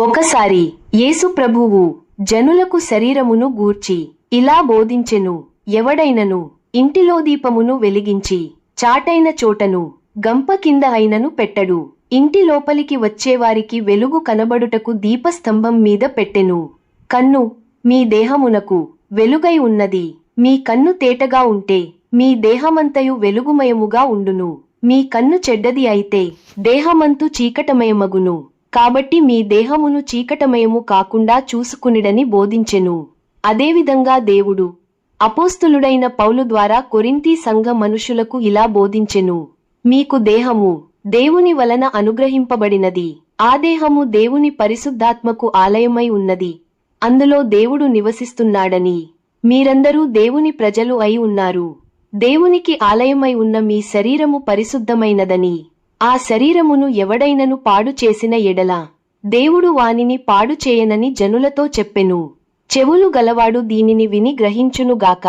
ఒకసారి యేసు ప్రభువు జనులకు శరీరమును గూర్చి ఇలా బోధించెను ఎవడైనను ఇంటిలో దీపమును వెలిగించి చాటైన చోటను గంప కింద అయినను పెట్టడు. ఇంటి లోపలికి వచ్చేవారికి వెలుగు కనబడుటకు దీపస్తంభం మీద పెట్టెను. కన్ను మీ దేహమునకు వెలుగై ఉన్నది. మీ కన్ను తేటగా ఉంటే మీ దేహమంతయు వెలుగుమయముగా ఉండును. మీ కన్ను చెడ్డది అయితే దేహమంతు చీకటమయమగును. కాబట్టి మీ దేహమును చీకటమయము కాకుండా చూసుకునిడని బోధించెను. అదేవిధంగా దేవుడు అపోస్తులుడైన పౌలు ద్వారా కొరింతీ సంఘ మనుషులకు ఇలా బోధించెను. మీకు దేహము దేవుని వలన అనుగ్రహింపబడినది. ఆ దేహము దేవుని పరిశుద్ధాత్మకు ఆలయమై ఉన్నది. అందులో దేవుడు నివసిస్తున్నాడని. మీరందరూ దేవుని ప్రజలు అయి ఉన్నారు. దేవునికి ఆలయమై ఉన్న మీ శరీరము పరిశుద్ధమైనదని. ఆ శరీరమును ఎవడైనను పాడు చేసిన ఎడల దేవుడు వానిని పాడు చేయనని జనులతో చెప్పెను. చెవులు గలవాడు దీనిని విని గ్రహించునుగాక.